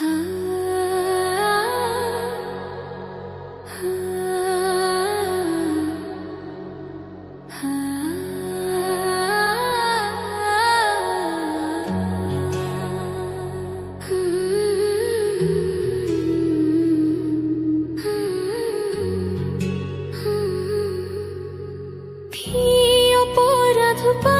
কি অপরাধ পাইয়া রে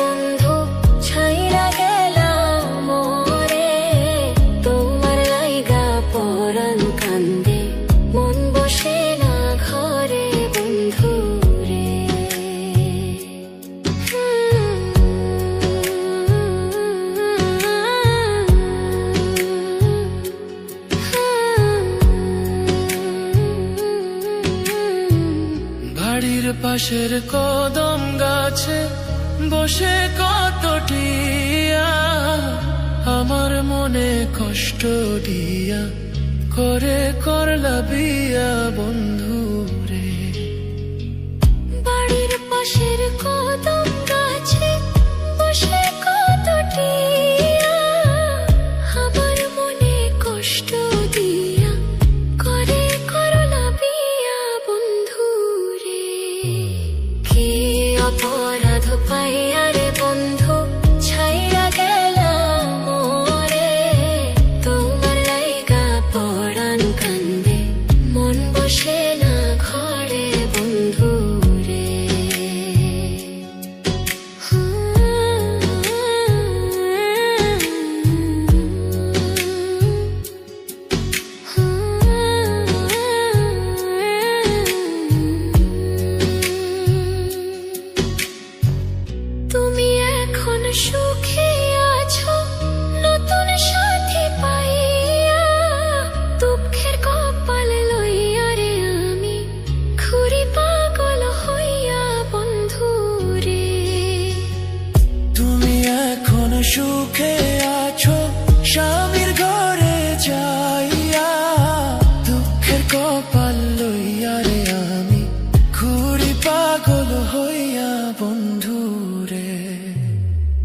বন্ধু ছাইরা মোরে তোমার লাইগা কান্দে মন বসে না ঘরে বন্ধু রে। পাশের কদম গাছে বসে কত টিয়া আমার মনে কষ্ট দিয়া করে করলা বিয়া বন্ধু রে বাড়ির পাশের কদম অপরাধ পাইয়া রে বন্ধু। সুখে